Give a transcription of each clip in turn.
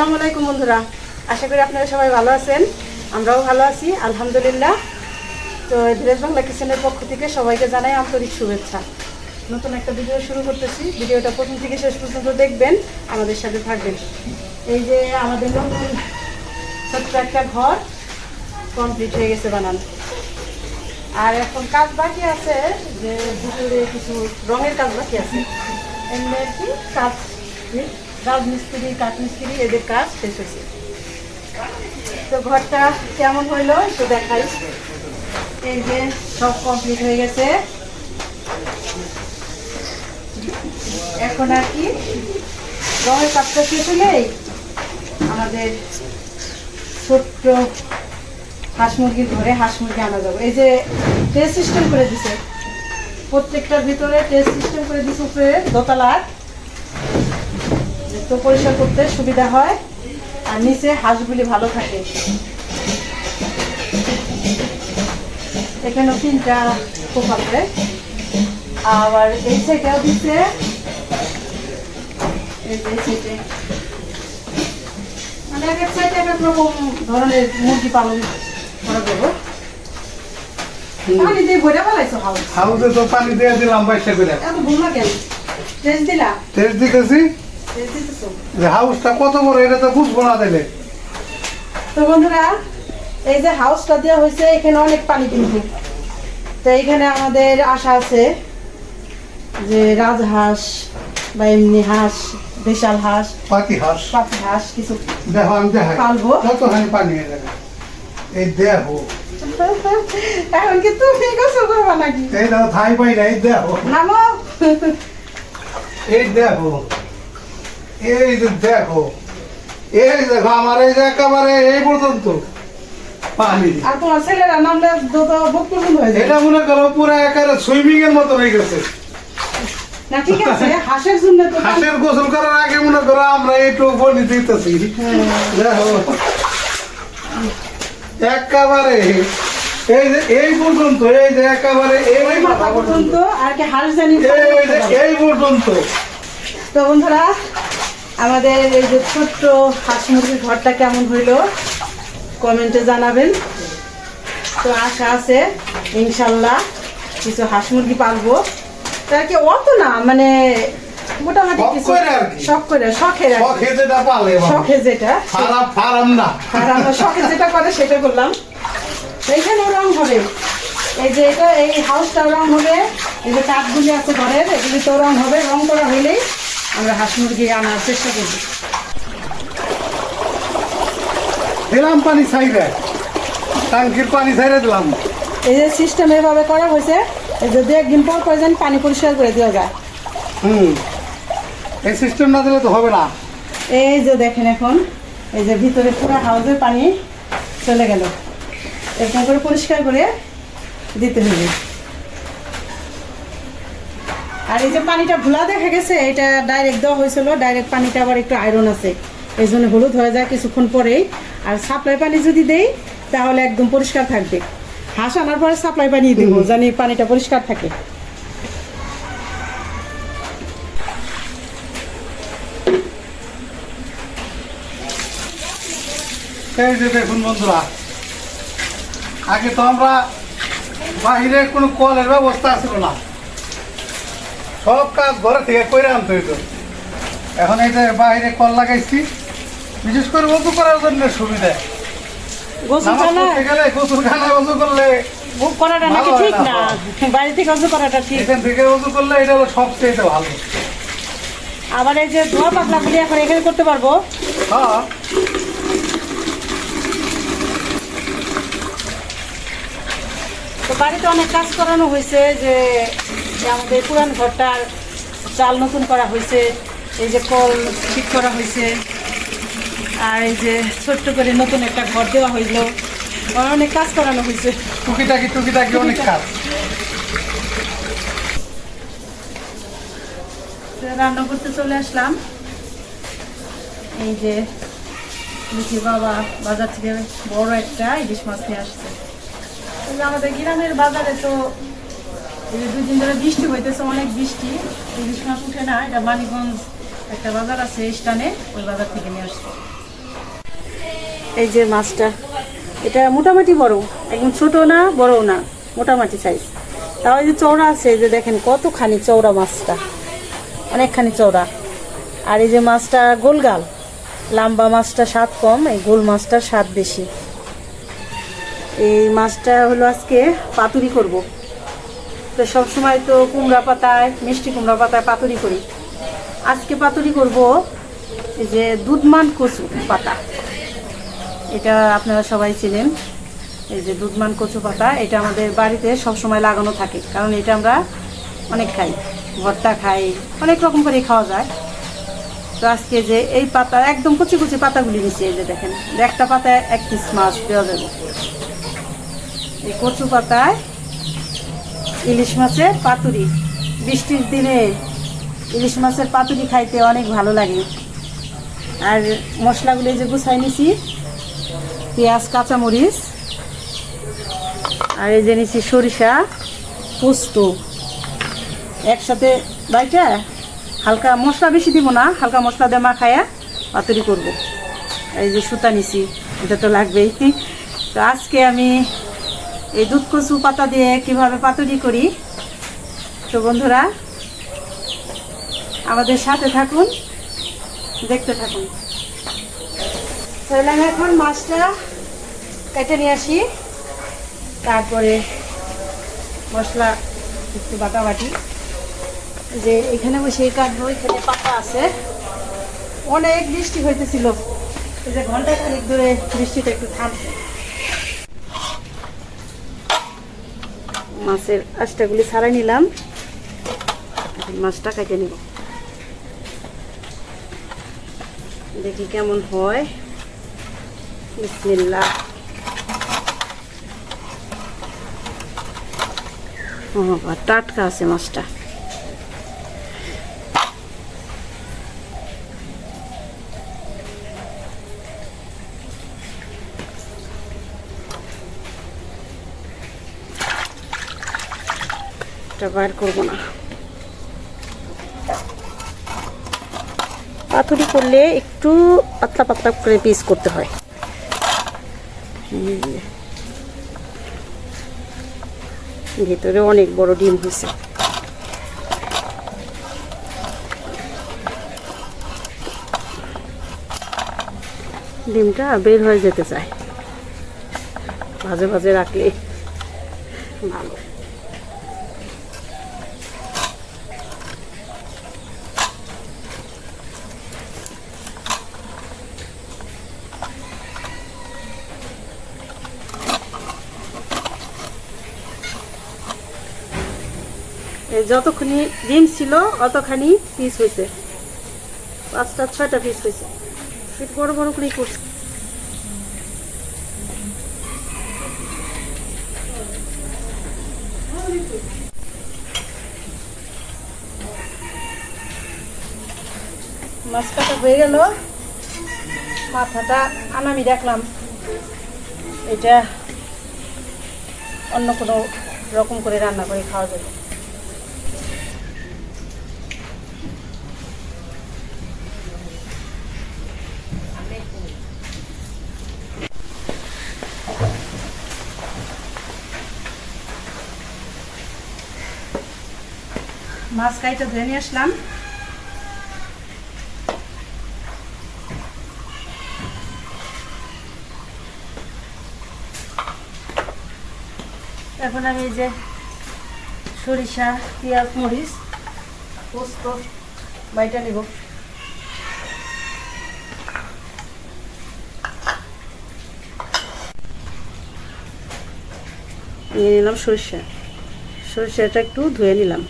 আসসালামু আলাইকুম বন্ধুরা। আশা করি আপনারা সবাই ভালো আছেন। আমরাও ভালো আছি, আলহামদুলিল্লাহ। তো ধীরেজ বাংলা কিচেনের পক্ষ থেকে সবাইকে জানাই আন্তরিক শুভেচ্ছা। নতুন একটা ভিডিও শুরু করতেছি। ভিডিওটা প্রথম থেকে শেষ পর্যন্ত দেখবেন, আমাদের সাথে থাকবেন। এই যে আমাদের নতুন ছোট্ট একটা ঘর কমপ্লিট হয়ে গেছে বানানো। আর এখন কাজ বাকি আছে, যে ভিতরে কিছু রঙের কাজ বাকি আছে। এমনি আর কি কাজ রাজমিস্ত্রি, কাঠমিস্ত্রি, এদের কাজ শেষ হয়েছে। তো ঘরটা কেমন হইল একটু দেখাই। এই যে সব কমপ্লিট হয়ে গেছে। এখন আর কি? রঙের কাজটা শেষ হলেই আমাদের ছোট্ট হাঁস মুরগির ঘরে হাঁস মুরগি আনা যাবে। এই যে টেস্ট সিস্টেম করে দিছে। প্রত্যেকটার ভিতরে টেস্ট সিস্টেম করে দিছে উপরে দোতলার তো পরিষ্কার করতে সুবিধা হয়। আর নিচে হাঁসগুলি ভালো থাকে। এখানেও তিনটা খোপা করে আবার এই সাইডেও দিচ্ছে মানে এক এক সাইডে এক এক রকম ধরনের মুরগি পালন করা যাবে। পানি দিয়ে ভরে ফেলাইছো হাউস? হাউসে তো পানি দিয়ে দিলাম বাইশটা করে। এত ভুল কেন টেস্ট দিলা? টেস্ট দিতেছো। যে হাউসটা কত বড় এটা তো বুঝব না দিলে তো বন্ধুরা এই যে হাউসটা দেওয়া হয়েছে এখানে অনেক পানি কিন্তু। তো এইখানে আমাদের আশা আছে যে রাজহাঁস বা এমনি হাঁস বিশাল হাঁস পাতি হাঁস। পাতি হাঁস কিছু দেখো আমি দেখাই। পালবো। কতখানি পানি হয়ে যাবে এই দেখো এখন কি তুমি গোসল করবা নাকি? এই থাই পাই না এই দেখো নামো। এই দেখো এই যে দেখো এই দেখো আমার এই যে একেবারে এই পর্যন্ত। পানি। আর তোমার ছেলেরা নামলে যত বুক পর্যন্ত হয়ে যায়। এটা মনে করো পুরো একেবারে সুইমিং এর মতো হয়ে গেছে। না ঠিক আছে হাঁসের জন্য তো হাঁসের গোসল করার আগে মনে করো আমরা একটু বলি দিতেছি। দেখো একেবারে এই যে এই পর্যন্ত এই যে একেবারে এই মাথা পর্যন্ত আর কি হাঁস জানি এই পর্যন্ত। তো বন্ধুরা আমাদের এই যে ছোট্ট হাঁস মুরগির ঘরটা কেমন হইল? কমেন্টে জানাবেন। তো আশা আছে ইনশাল্লাহ কিছু হাঁস মুরগি পালবো। তার কি অত না মানে মোটামুটি শখ কিছু করে শখ করে শখের শখে যেটা পালে শখে যেটা। ফারাম না। শখে যেটা করে সেটা করলাম। এইখানেও রং হবে। এই যে এটা এই হাউসটাও রং হবে। এই যে কাঠগুলি আছে ঘরের এগুলিতেও রং হবে। রং করা হলেই আমরা হাঁস মুরগি আনার চেষ্টা করব। দিলাম পানি ছাইরে টাঙ্কির পানি ছাইরে দিলাম। এই যে সিস্টেম এভাবে করা হয়েছে এই যে দু একদিন পর পর যেন পানি পরিষ্কার করে দেওয়া যায়। হুম। এই সিস্টেম না দিলে তো হবে না। এই যে দেখেন এখন এই যে ভিতরে পুরো হাউসের পানি চলে গেল। এরকম করে পরিষ্কার করে দিতে হবে। আর এই যে পানিটা ভুলা দেখা গেছে এটা ডাইরেক্ট দেওয়া হয়েছিল ডাইরেক্ট পানিটা আবার একটু আয়রন আছে। এই জন্য হলুদ হয়ে যায় কিছুক্ষণ পরেই। আর সাপ্লাই পানি যদি দেই তাহলে একদম পরিষ্কার থাকবে। হাঁস আনার পরে সাপ্লাই পানি দেবো জানি পানিটা পরিষ্কার থাকে। এই যে দেখুন বন্ধুরা আগে তো আমরা বাহিরে কোনো কলের ব্যবস্থা ছিল না। সব কাজ ঘরে থেকে করে আনতে হইতো। এখন এই যে বাইরে কল লাগাইছি বিশেষ করে উজু করার জন্য সুবিধা। গোসলখানা করলে করাটা নাকি ঠিক না। বাড়ি থেকে অজু করাটা ঠিক। এখান থেকে উজু করলে এটা হলো সবচেয়ে ভালো। আবার এই যে ধোয়া পাতলা গুলি এখন এখানে করতে পারব? হ্যাঁ। তো বাড়িতে অনেক কাজ করানো হয়েছে যে যে আমাদের পুরান ঘরটার চাল নতুন করা হয়েছে এই যে কল ঠিক করা হয়েছে আর এই যে ছোট্ট করে নতুন একটা ঘর দেওয়া হইল। অনেক কাজ করানো হয়েছে। টুকিটাকি টুকিটাকি অনেক কাজ। রান্না করতে চলে আসলাম। এই যে দেখি বাবা বাজার থেকে বড় একটা ইলিশ মাছ নিয়ে আসছে। আমাদের গ্রামের বাজারে তো এই যে দুই দিন ধরে বৃষ্টি হইতেছে, অনেক বৃষ্টি। ইলিশ মাছ উঠে না, এটা মানিগঞ্জ একটা বাজার আছে স্টানে ওই বাজার থেকে নিয়ে আসছি। এই যে মাছটা, এটা মোটামুটি বড়, একদম ছোট না বড় না, মোটামুটি সাইজ তাও এই যে চওড়া আছে যে দেখেন কতখানি চওড়া মাছটা, অনেকখানি চওড়া। আর এই যে মাছটা গোলগাল, লাম্বা মাছটা স্বাদ কম, এই গোল মাছটার স্বাদ বেশি। এই মাছটা হলো আজকে পাতুরি করব। তো সবসময় তো কুমড়া পাতায়, মিষ্টি কুমড়া পাতায় পাতুরি করি। আজকে পাতুরি করব এই যে দুধমান কচু পাতা। এটা আপনারা সবাই চিনেন। এই যে দুধমান কচু পাতা, এটা আমাদের বাড়িতে সবসময় লাগানো থাকে। কারণ এটা আমরা অনেক খাই, ভর্তা খাই, অনেক রকম করে খাওয়া যায়। তো আজকে যে এই পাতা, একদম কুচি কুচি পাতাগুলি নিচে এই যে দেখেন, একটা পাতায় এক পিস মাছ দেওয়া যাবে। এই কচু পাতায় ইলিশ মাছের পাতুরি। বৃষ্টির দিনে ইলিশ মাছের পাতুরি খাইতে অনেক ভালো লাগে। আর মশলাগুলো যে গুছাই নিছি, পেঁয়াজ, কাঁচামরিচ, আর এই যে নিছি সরিষা, পোস্ত। একসাথে বাইটা হালকা মশলা বেশি দিব না, হালকা মশলা দিয়ে মাখায়া পাতুরি করব। এই যে সুতা নিছি, এটা তো লাগবেই। তো আজকে আমি এই দুধ কচু পাতা দিয়ে কীভাবে পাতুরি করি? তো বন্ধুরা, আমাদের সাথে থাকুন, দেখতে থাকুন। তাহলে আমি এখন মাছটা কেটে নিয়ে আসি। তারপরে মশলা, একটু বাটাবাটি। যে এখানে বসে কাটবো, এখানে পাতা আছে। অনেক বৃষ্টি হইতেছিল। যে ঘণ্টা খানিক ধরে বৃষ্টিটা একটু থামছে। মাছের আষ্টাগুলি ছাড়াই নিলাম। মাছটা কেটে নিব। দেখি কেমন হয়। বিসমিল্লা টাটকা আছে মাছটা। এটা বার করব না। পাতুরি করলে একটু পাতলা পাতলা করে পিস করতে হয়। ভেতরে অনেক বড় ডিম হয়েছে। ডিমটা বের হয়ে যেতে চায়। ভাজে ভাজে রাখলে ভালো। যতখানি ডিম ছিল, অতখানি পিস হয়েছে পাঁচটা, ছয়টা পিস হয়েছে বড় বড় করেই করছে। মাছ কাটা হয়ে গেল। মাথাটা আনামি রাখলাম এটা অন্য কোনো রকম করে রান্না করে খাওয়া যাবে। মাছ কাইটা ধুয়ে নিয়ে আসলাম। এখন আমি যে সরিষা, পেঁয়াজ, মরিচ, পোস্ত, বাইটা নিব। নিয়ে নিলাম সরিষা। সরিষাটা একটু ধুয়ে নিলাম।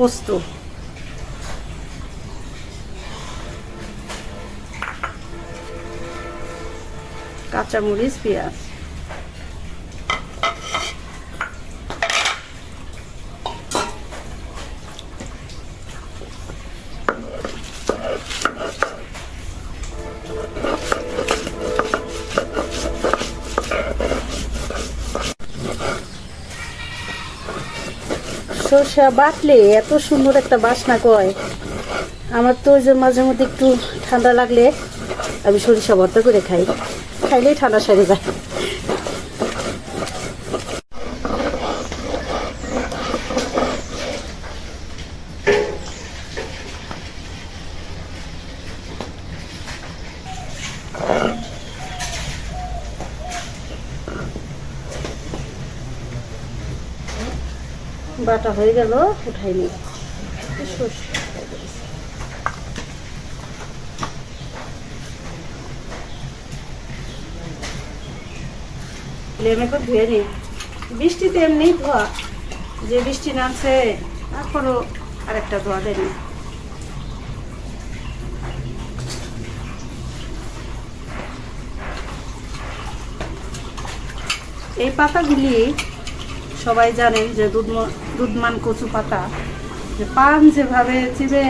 পোস্ত। কাঁচামরিচ পেঁয়াজ। সরষা বাটলে এত সুন্দর একটা বাসনা কয়। আমার তো ওই যে মাঝে মধ্যে একটু ঠান্ডা লাগলে আমি সরিষা ভর্তা করে খাই। খাইলেই ঠান্ডা সেরে যায়। বাটা হয়ে গেল, উঠাই নি। বৃষ্টিতে এমনি ধোয়া। যে বৃষ্টি নামছে আরেকটা ধোয়া দেয়নি এই পাতাগুলি সবাই জানেন যে দুধ- দুধমান কচু পাতা, যে পান যেভাবে চিবে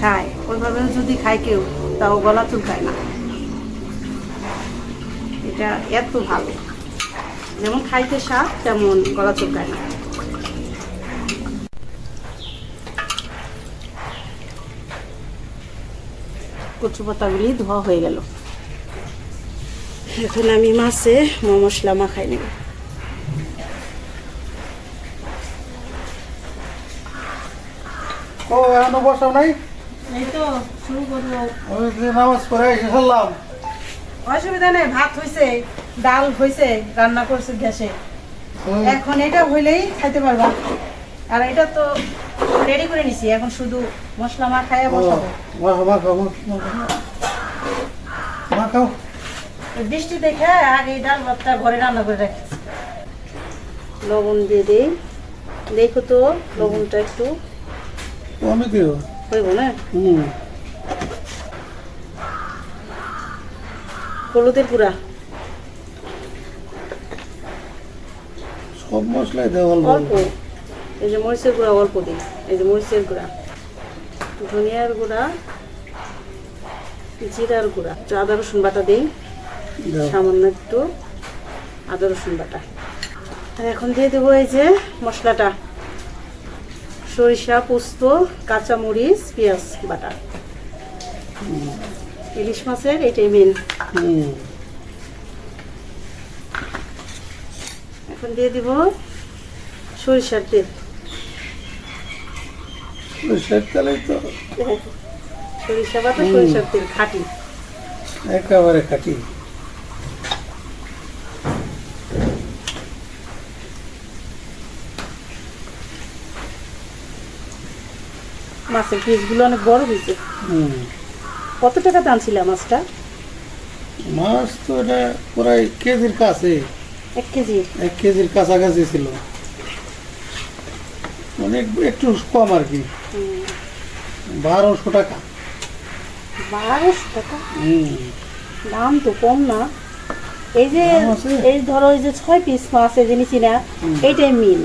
খায় ওইভাবে যদি খায় কেউ, তাও গলা চুলকায় না। এটা এত ভালো। যেমন খাইতে স্বাদ, তেমন গলা চুলকায় না। কচু পাতাগুলি ধোয়া হয়ে গেল। এখন আমি মাছে মশলা মাখাই নেব ও এখনও বসাও নাই? নামাজ পড়ে এসে ফেললাম। অসুবিধা নেই ভাত হয়েছে ডাল হয়েছে রান্না করছে গ্যাসে। এখন এটা হইলেই খাইতে পারবা। আর এটা তো রেডি করে নিছি এখন শুধু মশলা মাখায় বসাবো। মাখাও বৃষ্টি দেখে আগে ডাল ভাতটা ঘরে রান্না করে রাখি। লবণ দিয়ে দিই। দেখো তো লবণটা একটু আমি দিও হইব না হুম হলুদের গুঁড়া সব মশলাই দেওয়া অল্প এই যে মরিচের গুঁড়া অল্প দিই এই যে মরিচের গুঁড়া ধনিয়ার গুঁড়া জিরার গুঁড়া একটু আদা রসুন বাটা দিই। সামান্য একটু আদা রসুন বাটা আর এখন দিয়ে দেবো এই যে মশলাটা সরিষা পোস্ত কাঁচামরিচ পেঁয়াজ বাটা। ইলিশ মাছের এটাই মেন এখন দিয়ে দিব সরিষার তেল। ওই শীতকালে তো। সরিষা বাটা সরিষার তেল খাটি। একেবারে খাটি। মাছের পিসগুলো অনেক বড় হয়েছে। হুম। কত টাকা দাম ছিল মাছটা? মাছ তো এটা প্রায় কেজির কাছে। এক কেজি? এক কেজির কাছাকাছি ছিল। অনেক একটু কম আর কি। বারোশো টাকা। বারোশো টাকা? হুম। দাম তো কম না। এই যে এই ধরো এই যে ছয় পিস মাছ এই যে না। এইটাই মিল।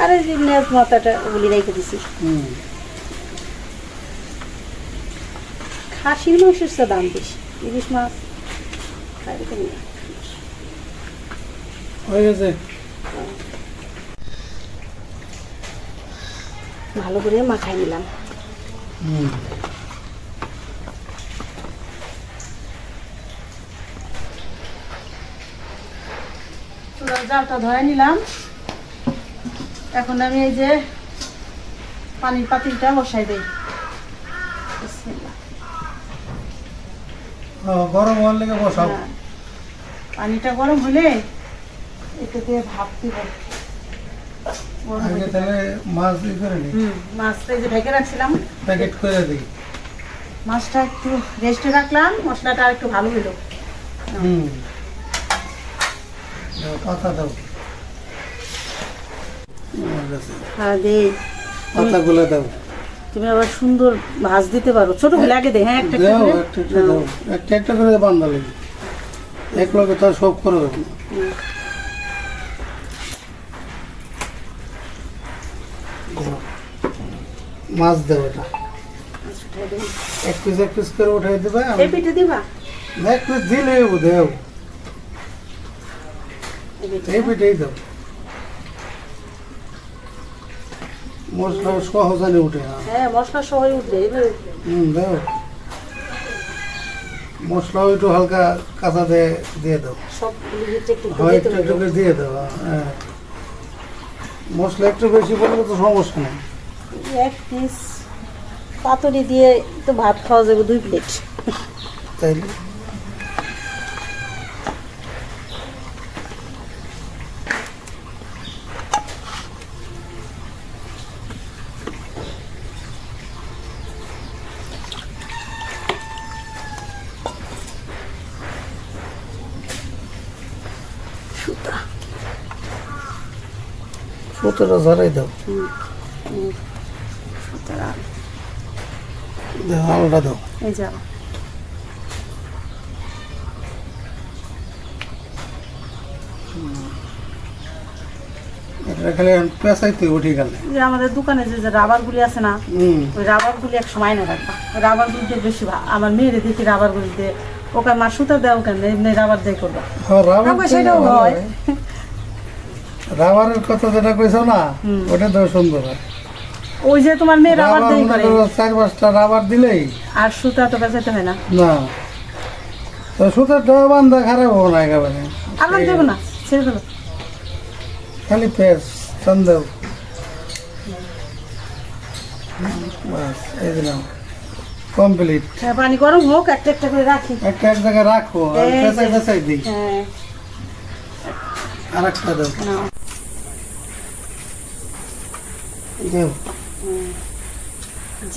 আর এই যে নেজ মাথাটা ওগুলি রেখে দিছি হুম খাসির মাংসের চেয়ে দাম বেশি ইলিশ মাছ হয়ে গেছে ভালো করে মাখাই নিলাম জালটা ধরে নিলাম এখন আমি এই যে পানির পাতিলটা বসাই দিই বিসমিল্লাহ। ও, গরম হওয়ার লেগে বসাও। হ্যাঁ। পানিটা গরম হলে একটু দিয়ে ভাপ দিব। আগে তাহলে মাছ দিয়ে করে নি। হুম মাছটা যে ঢেকে রাখছিলাম। প্যাকেট করে দিই মাছটা একটু রেস্টে রাখলাম মশলাটা একটু ভালো হলো হুম। পাতা দাও। হ্যাঁ দেই দাও। তুমি আবার সুন্দর ভাজ দিতে পারো ছোটগুলো আগে দে হ্যাঁ একটা একটা করে। একটা করে বান্ধা লাগবে এক লগে তো সব করে দেবো দাও। মাছ দেবো এটা। এক পিস এক পিস করে উঠাই দেবে এই পিঠে দিবা এক পিস দিলে দেও এই হ্যাঁ? পিঠেই দাও মশলা সহজানি উঠে হ্যাঁ হ্যাঁ মশলা উঠবে এবার হুম দাও। মশলাও একটু হালকা কাঁচা দিয়ে দিয়ে দাও। সব একটু একটু দিয়ে দাও হ্যাঁ। মশলা একটু বেশি পড়লে তো সমস্যা নেই। এক পিস পাতুরি দিয়ে তো ভাত খাওয়া যাবে দুই প্লেট তাইলে? সুতোটা ঝরাই দাও। দাও। আলুটা এই গেলে আমাদের দোকানে যে যে রাবারগুলি আছে না ওই রাবারগুলি এক সময় না রাখবা। ওই রাবারগুলিতে বেশি আমার মেয়েরে দেখি রাবারগুলিতে ওকে মা সুতা কেন এমনি রাবার দিয়ে করবা। রাবার সেটাও হয়। রাবারের কথা যেটা কইছো না ওটা তো সুন্দর ওই যে তোমার মেয়ে রাবার দিয়ে করে। চার পাঁচটা রাবার দিলেই। আর সুতা তো বেচাতে হয় না। না। তো সুতার ডবা বান্ধা খারাপ হব না একেবারে। দেবো না ছেড়ে ফেলো। খালি বাস এই দিলাম কমপ্লিট। হ্যাঁ, পানি গরম হোক একটা একটা করে রাখি। একটা এক জায়গায় রাখো আর। পেঁচাই পেঁচাই দিই। হ্যাঁ। আর দাও নাও। দেও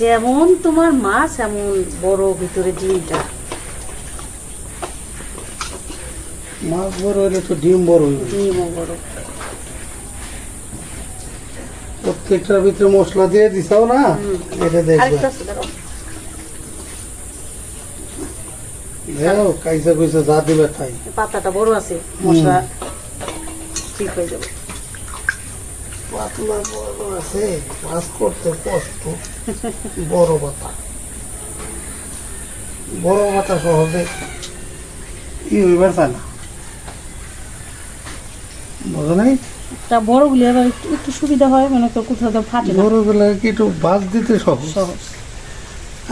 যেমন তোমার মাছ এমন বড় ভিতরে ডিমটা। মাছ বড় হইলে তো ডিম বড় হইবে। ডিমও বড়। প্রত্যেকটার ভিতরে মশলা দিয়ে দিছাও না? এটা দেখবে। দেখো। কাইসা কইসা যা দিবে তাই পাতাটা বড় আছে মশলা ঠিক হয়ে যাবে। পাতলা বড় আছে মাছ করতে কষ্ট বড় পাতা বড় পাতা সহজে ই হইবার চায় না বোঝো নাই তা বড়গুলি আবার একটু একটু সুবিধা হয় মনে করো কোথাও তো ফাটে না। বড় বেলা কি একটু বাস দিতে সহজ? সহজ।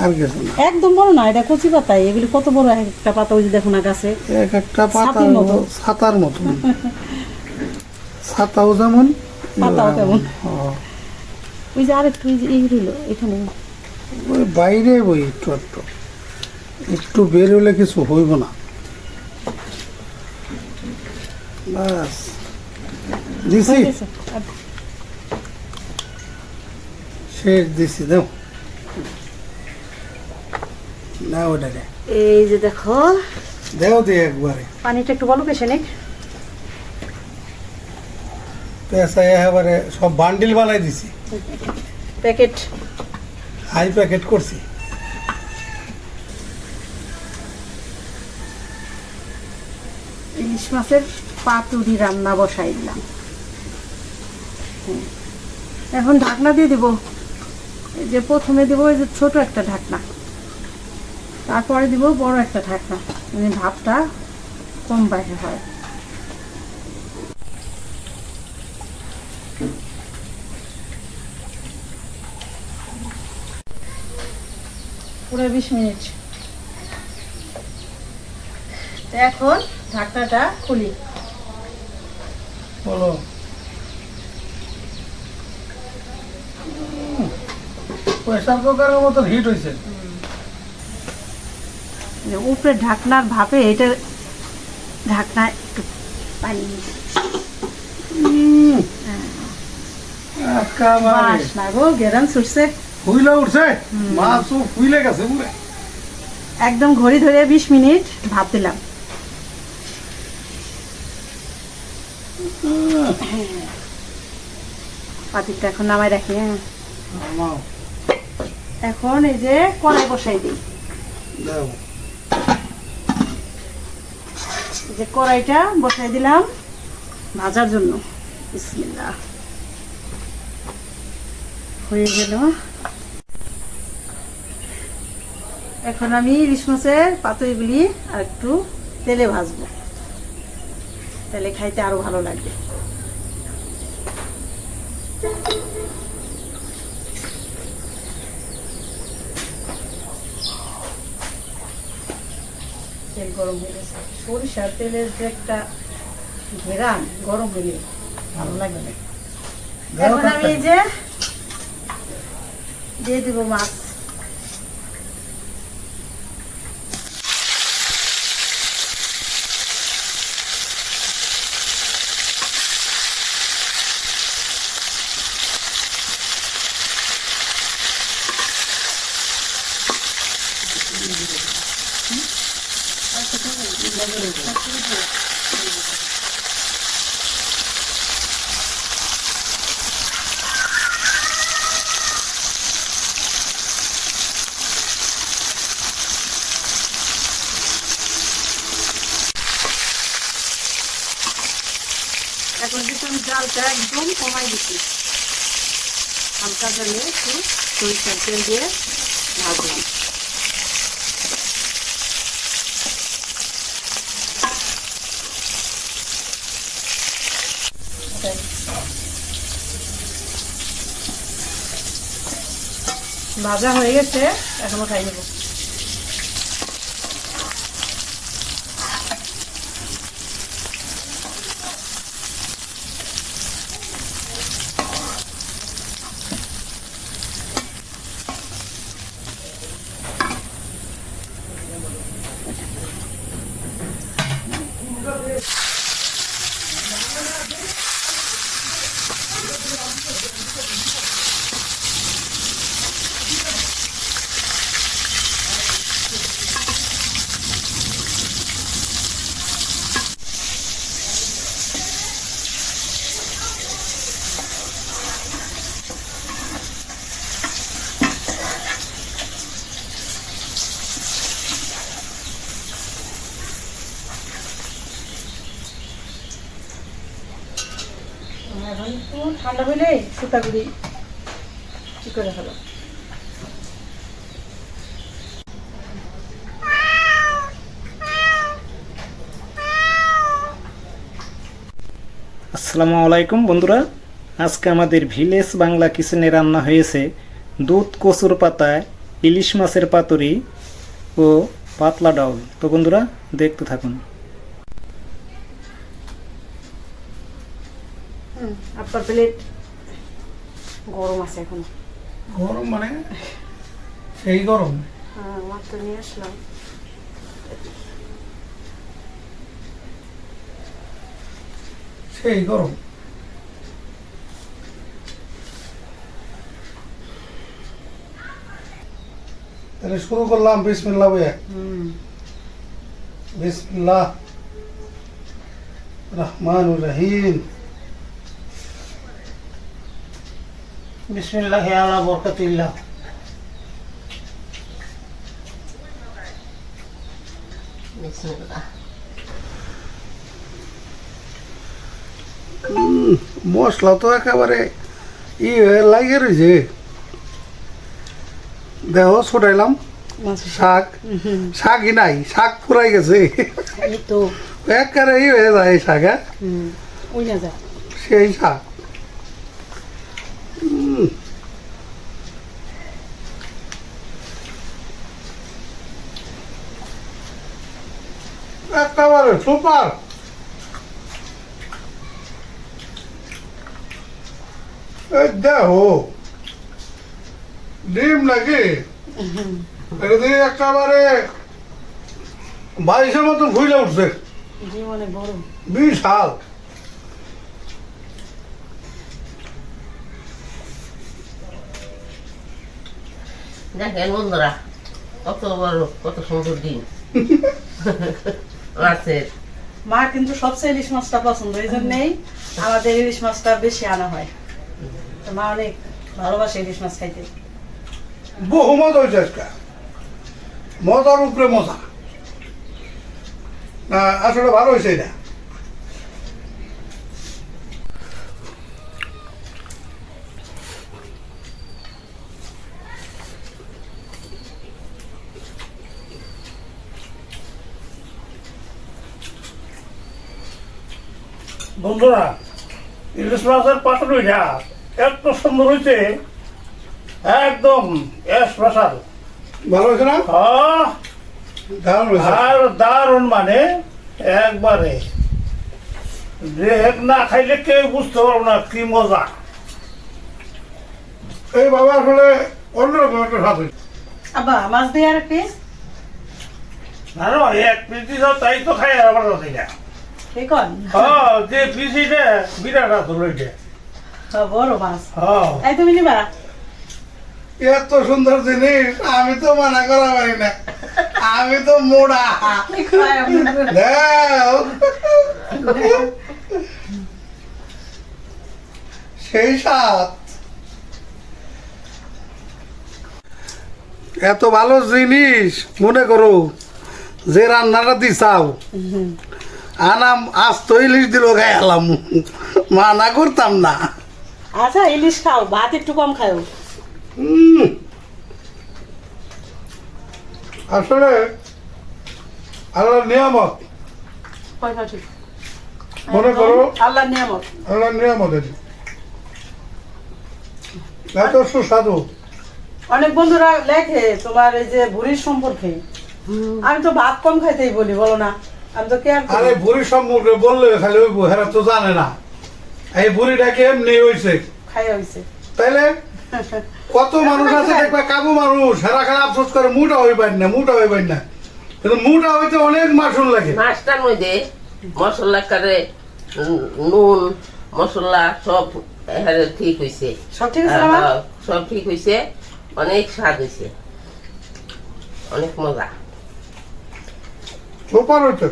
আর কিছু না। একদম বড় না এটা কচি পাতা এগুলি কত বড় একটা পাতা ওই যে দেখো না গাছে? এক একটা পাতার ছাতির মতো। মতো। ছাতার মতন। ছাতাও যেমন পাতাও তেমন। হ্যাঁ। ওই যে আরেকটু ওই যে এই রইল এখানে। ওই বাইরে বই একটু একটু। একটু বের হলে কিছু হইব না। বাস। দিছি? শেষ দিছি দাও। না ওটা এই যে দেখো। দেও দিয়ে একবারে। পানিটা একটু বলো বেশি নেই। পেঁচা এবারে সব বান্ডিল বানাই দিছি। প্যাকেট হাই প্যাকেট করছি। ইলিশ মাছের পাতুরি রান্না বসাই দিলাম। হুম। এখন ঢাকনা দিয়ে দিব। এই যে প্রথমে দিব ওই যে ছোট একটা ঢাকনা। তারপরে দিব বড় একটা ঢাকনা। মানে ভাবটা কম বাইরে হয়। পুরো বিশ মিনিট। এখন ঢাকনাটা খুলি। বলো। কুকারের হিট হয়েছে উপরে ঢাকনার ভাপে এটা ঢাকনা একটু পানি না গো গেরান ছুটছে। ফুইলে উঠছে? মাছ ফুইলে গেছে পুরে। একদম ঘড়ি ধরে বিশ মিনিট ভাপ দিলাম পাতিরটা এখন নামাই রাখি হ্যাঁ। এখন এই যে কড়াই বসাই দিই। যে কড়াইটা বসাই দিলাম ভাজার জন্য। বিসমিল্লাহ। হয়ে গেল। এখন আমি ইলিশ মাছের পাতুইগুলি আর একটু তেলে ভাজবো। তেলে খাইতে আরও ভালো লাগবে তেল গরম হয়ে গেছে। সরিষার তেলের যে একটা ঘেরান গরম হলে ভালো লাগে এখন আমি যে দিয়ে দেবো মাছ। এখন কিন্তু আমি জালটা একদম কমাই দিচ্ছি। হালকা জালে একটু সরিষার তেল দিয়ে ভাজলাম। ভাজা হয়ে গেছে এখনও খাই নেব এখন একটু ঠান্ডা কি করে হলো? আসসালামু আলাইকুম বন্ধুরা। আজকে আমাদের ভিলেজ বাংলা কিচেনে রান্না হয়েছে দুধ কচুর পাতায় ইলিশ মাছের পাতুরি ও পাতলা ডাউল তো বন্ধুরা দেখতে থাকুন। আপনার প্লেট গরম আছে এখন। গরম মানে? সেই গরম? হ্যাঁ মাত্র নিয়ে আসলাম। সেই গরম? তাহলে শুরু করলাম বিসমিল্লাহ বইয়া। হুম। বিসমিল্লাহ রহমান রহিম। বিসমিল্লাহ আলা বরকাতিল্লাহ। মশলা তো একেবারে ই হয়ে লাগিয়ে রয়েছে দেহ ছোটাইলাম। শাক। শাকই নাই শাক ফুরাই গেছে। তো। একেবারে ই হয়ে যায় এই শাক হ্যাঁ? সেই শাক। একেবারে সুপার। দেখো ডিম নাকি? এটা দিয়ে একেবারে বাইশের মতন ঘুরে উঠছে বিশাল। দেখেন বন্ধুরা কত বড় কত সুন্দর ডিম। মাছের মা কিন্তু সবচেয়ে ইলিশ মাছটা পছন্দ এই জন্যেই আমাদের ইলিশ মাছটা বেশি আনা হয়। তো মা অনেক ভালোবাসে ইলিশ মাছ খাইতে। বহু মজা হয়েছে আজকে। মজার উপরে মজা। আসলে ভালো হয়েছে এটা। বন্ধুরা ইলিশ মাছের পাতুরিটা এত সুন্দর হয়েছে। একদম স্পেশাল। ভালো হয়েছে না? দারুণ মানে একবারে। না খাইলে কেউ বুঝতে পারব না কি মজা। এই বাবা আসলে অন্যরকম একটা স্বাদ। আব্বা মাছ দিয়ে আর পিস জানো এক পিসি দাও তাই তো খাই আর আমার না। হ্যাঁ যে পিসিটা বিরাট আছে লইটে বড় মাছ। হ্যাঁ। এই তুমি নিবা? এত সুন্দর জিনিস আমি তো মানা করা পারি না। আমি তো মোড়া। সেই সাত এত ভালো জিনিস মনে করো যে রান্নাটা দিছাও। আনাম আজ তো ইলিশ দিল গায়ালাম মানা করতাম না। আচ্ছা ইলিশ খাও ভাত একটু কম খাও। আসলে আল্লাহর নিয়ামত। মনে করো আল্লাহ নিয়ামত। আল্লাহর নিয়ামত এত সুস্বাদু। অনেক বন্ধুরা লেখে তোমার এই যে ভুড়ির সম্পর্কে। আমি তো ভাত কম খাইতেই বলি বলো না। আরে বুড়ি সম্পর্কে বললে খালি ওই হেরা তো জানে না। এই বুড়িটাকে এমনি হয়েছে তাইলে কত মানুষ আছে দেখবে কাবু মানুষ হেরা খালি আফসোস করে মুটা হইবেন না মুটা হইবেন না। কিন্তু মুটা হইতে অনেক মাসুল লাগে। মাছটার মধ্যে মশলা করে নুন মশলা সব এখানে ঠিক হয়েছে সব ঠিক আছে হ্যাঁ, সব ঠিক হয়েছে অনেক স্বাদ হয়েছে অনেক মজা। সুপার হইতে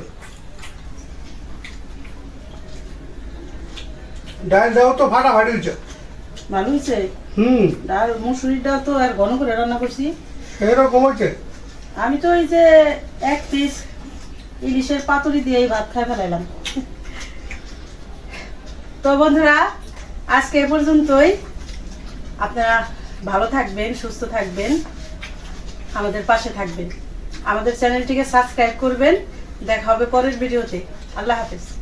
ডাল দেওয়া তো হয়েছে। ভালো হয়েছে? হুম। ডাল মুসুরির ডাল তো আর ঘন করে রান্না করছি। হয়েছে? আমি তো ওই যে এক পিস ইলিশের পাতুরি দিয়ে ভাত খাই ফেলাইলাম। তো বন্ধুরা আজকে এ পর্যন্তই। আপনারা ভালো থাকবেন সুস্থ থাকবেন আমাদের পাশে থাকবেন। আমাদের চ্যানেলটিকে সাবস্ক্রাইব করবেন। দেখা হবে পরের ভিডিওতে। আল্লাহ হাফেজ।